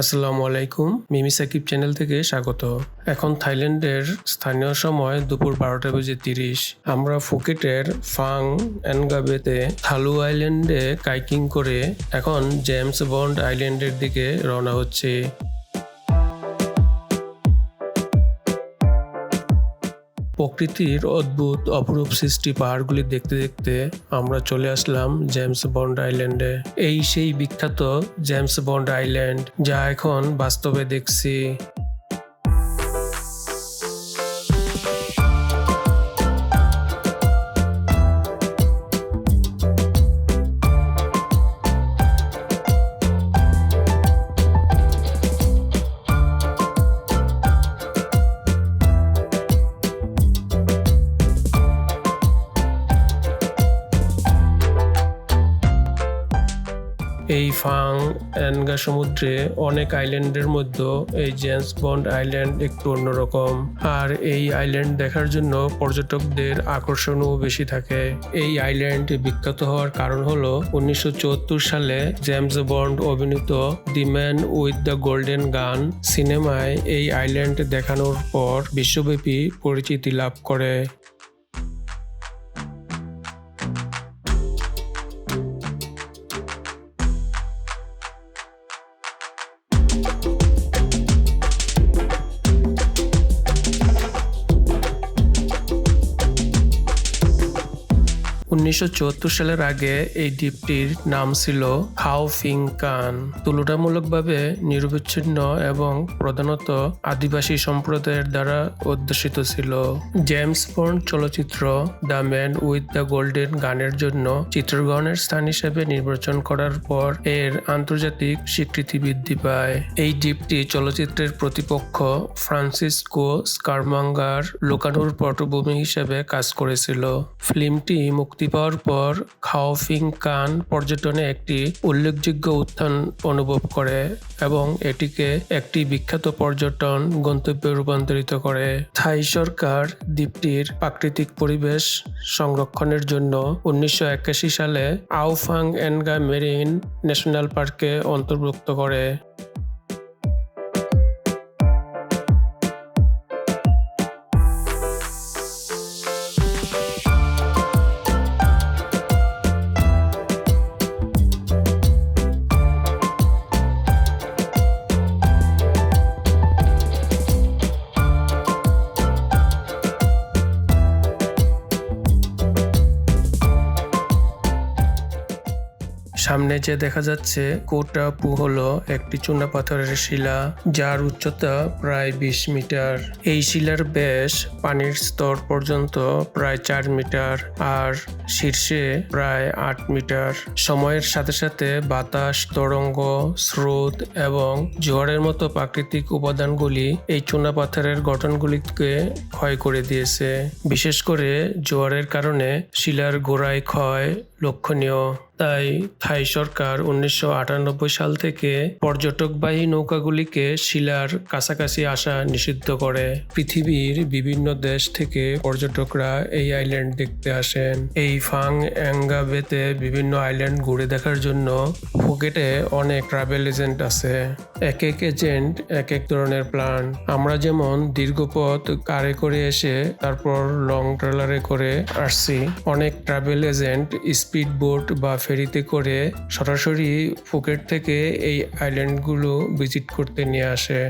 আসসালামু আলাইকুম, মিমি সাকিব চ্যানেল থেকে স্বাগত। এখন থাইল্যান্ডের স্থানীয় সময় দুপুর বারোটা বেজে তিরিশ। আমরা ফুকেটের ফাং এনগাবেতে থালু আইল্যান্ডে কাইকিং করে এখন জেমস বন্ড আইল্যান্ডের দিকে রওনা হচ্ছে। প্রকৃতির অদ্ভুত অপরূপ সৃষ্টি পাহাড়গুলি দেখতে দেখতে আমরা চলে আসলাম জেমস বন্ড আইল্যান্ডে। এই সেই বিখ্যাত জেমস বন্ড আইল্যান্ড যা এখন বাস্তবে দেখছি। এই ফাং অ্যানগা সমুদ্রে অনেক আইল্যান্ডের মধ্যে এই জেমস বন্ড আইল্যান্ড একটু অন্যরকম। আর এই আইল্যান্ড দেখার জন্য পর্যটকদের আকর্ষণও বেশি থাকে। এই আইল্যান্ড বিখ্যাত হওয়ার কারণ হলো উনিশশো সালে জেমস বন্ড অভিনীত the man with the golden gun সিনেমায় এই আইল্যান্ড দেখানোর পর বিশ্বব্যাপী পরিচিতি লাভ করে। you উনিশশো চুয়াত্তর সালের আগে এই দ্বীপটির নাম ছিল হাও ফিং কান। তুলনামূলকভাবে নিরবিচ্ছিন্ন এবং প্রধানত আদিবাসী সম্প্রদায়ের দ্বারা অধ্যুষিত ছিল। জেমস বন্ড চলচ্চিত্র the man with the golden গানের জন্য চিত্রগ্রহণের স্থান হিসেবে নির্বাচন করার পর এর আন্তর্জাতিক স্বীকৃতি বৃদ্ধি পায়। এই দ্বীপটি চলচ্চিত্রের প্রতিপক্ষ ফ্রান্সিসকো স্কারমাঙ্গার লোকানোর পটভূমি হিসেবে কাজ করেছিল। ফিল্মটি মুক্তি পাওয়ার পর খাওফিং কান পর্যটনে একটি উল্লেখযোগ্য উত্থান অনুভব করে এবং এটিকে একটি বিখ্যাত পর্যটন গন্তব্যে রূপান্তরিত করে। থাই সরকার দ্বীপটির প্রাকৃতিক পরিবেশ সংরক্ষণের জন্য উনিশশো একাশি সালে আউফাং এনগা মেরিন ন্যাশনাল পার্কে অন্তর্ভুক্ত করে। সামনে যে দেখা যাচ্ছে কোটাপু হলো একটি চুনা পাথরের শিলা, যার উচ্চতা প্রায় বিশ মিটার। এই শিলার ব্যাস পানির স্তর পর্যন্ত প্রায় চার মিটার আর শীর্ষে প্রায় আট মিটার। সময়ের সাথে সাথে বাতাস, তরঙ্গ, স্রোত এবং জোয়ারের মতো প্রাকৃতিক উপাদানগুলি এই চুনা পাথরের গঠনগুলিকে ক্ষয় করে দিয়েছে। বিশেষ করে জোয়ারের কারণে শিলার গোড়ায় ক্ষয় লক্ষণীয়। তাই থাই সরকার উনিশশো আটানব্বই সাল থেকে পর্যটকবাহী নৌকাগুলিকে শিলার কাছাকাছি আসা নিষিদ্ধ করে। পৃথিবীর বিভিন্ন দেশ থেকে পর্যটকরা এই আইল্যান্ড দেখতে আসেন। এই ফাং অ্যাঙ্গাবেতে বিভিন্ন আইল্যান্ড ঘুরে দেখার জন্য ফুকেটে অনেক ট্রাভেল এজেন্ট আছে। এক এক এজেন্ট এক এক ধরনের প্ল্যান আমরা যেমন দীর্ঘ পথ কারে করে এসে তারপর লং ট্রেলারে করে আসছি। অনেক ট্রাভেল এজেন্ট স্পিড বোট বা ফেরিতে করে সরাসরি ফুকেট থেকে এই আইল্যান্ডগুলো ভিজিট করতে নিয়ে আসে।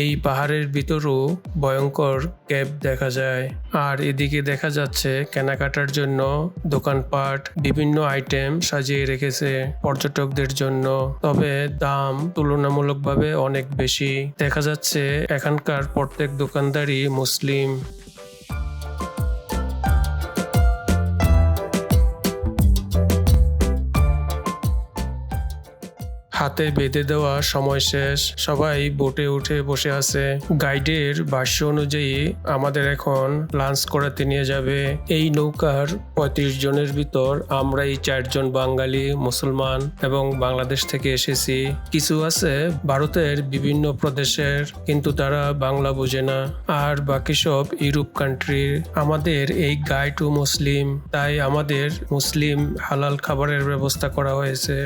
এই পাহাড়ের ভিতরও ভয়ঙ্কর ক্যাব দেখা যায়। আর এদিকে দেখা যাচ্ছে কেনাকাটার জন্য দোকানপাট, বিভিন্ন আইটেম সাজিয়ে রেখেছে পর্যটকদের জন্য। তবে দাম তুলনামূলকভাবে অনেক বেশি। দেখা যাচ্ছে এখানকার প্রত্যেক দোকানদারই মুসলিম। হাতে বেঁধে দেওয়া সময় শেষ। সবাই বোটে উঠে বসে আছে। গাইডের ভাষ্য অনুযায়ী, আমাদের এখন লাঞ্চ করাতে নিয়ে যাবে। এই নৌকার পঁয়ত্রিশ জনের ভিতর আমরাই চারজন বাঙালি, মুসলমান এবং বাংলাদেশ থেকে এসেছি। কিছু আছে ভারতের বিভিন্ন প্রদেশের, কিন্তু তারা বাংলা বোঝে না। আর বাকি সব ইউরোপ কান্ট্রির। আমাদের এই গাইড ও মুসলিম, তাই আমাদের মুসলিম হালাল খাবারের ব্যবস্থা করা হয়েছে।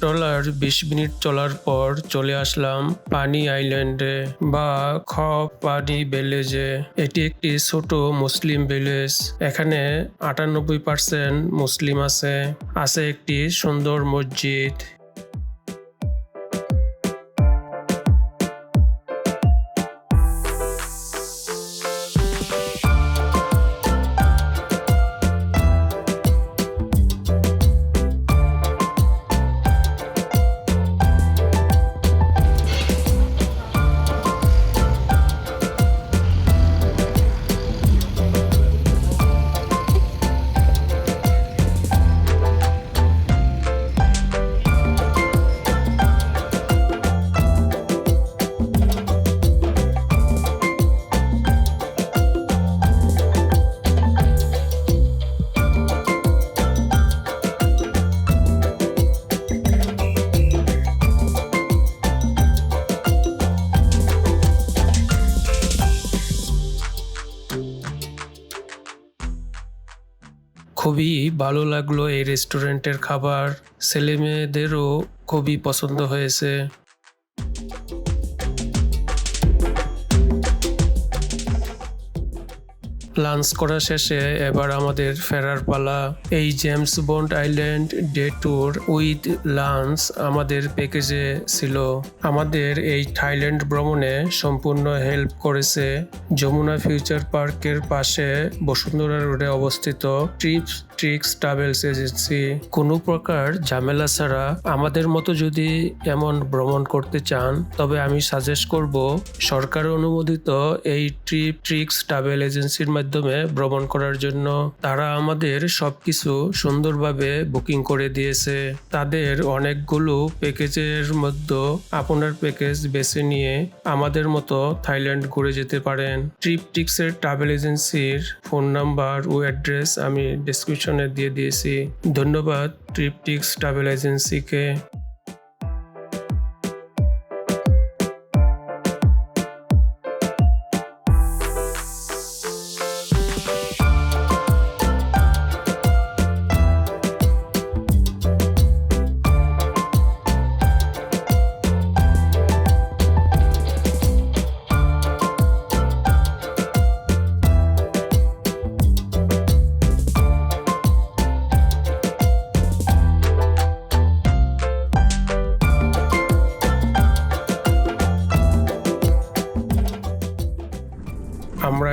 ট্রলার বিশ মিনিট চলার পর চলে আসলাম পানি আইল্যান্ডে বা খ পানি ভিলেজে এটি একটি ছোট মুসলিম ভিলেজ। এখানে আটানব্বই পার্সেন্ট মুসলিম আছে। আছে একটি সুন্দর মসজিদ। খুবই ভালো লাগল এই রেস্টুরেন্টের খাবার। ছেলে মেয়েদেরও খুবই পছন্দ হয়েছে। লাঞ্চ করা শেষে এবার আমাদের ফেরার পালা এই James Bond island day tour with lunch আমাদের প্যাকেজে ছিল। আমাদের এই থাইল্যান্ড ভ্রমণে সম্পূর্ণ হেল্প করেছে যমুনা ফিউচার পার্কের পাশে বসুন্ধরা রোডে অবস্থিত ট্রিপস ট্রিক্স ট্রাভেলস এজেন্সি কোনো প্রকার ঝামেলা ছাড়া আমাদের মতো যদি এমন ভ্রমণ করতে চান, তবে আমি সাজেস্ট করব সরকার অনুমোদিত এই ট্রিপ ট্রিক্স ট্রাভেল এজেন্সির মাধ্যমে ভ্রমণ করার জন্য তারা আমাদের সবকিছু সুন্দরভাবে বুকিং করে দিয়েছে। তাদের অনেকগুলো প্যাকেজের মধ্যে আপনার প্যাকেজ বেছে নিয়ে আমাদের মতো থাইল্যান্ড ঘুরে যেতে পারেন। ট্রিপ ট্রিক্সের ট্রাভেল এজেন্সির ফোন নাম্বার ও অ্যাড্রেস আমি ডিসক্রিপশনে দিয়ে দিয়েছি। ধন্যবাদ ট্রিপ ট্রিক্স ট্রাভেল এজেন্সিকে।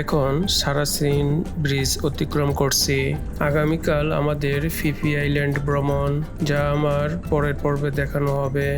এখন সারাসিন ব্রিজ অতিক্রম করছি। আগামীকাল আমাদের ফিফি আইল্যান্ড ভ্রমণ, যা আমার পরের পর্বে দেখানো হবে।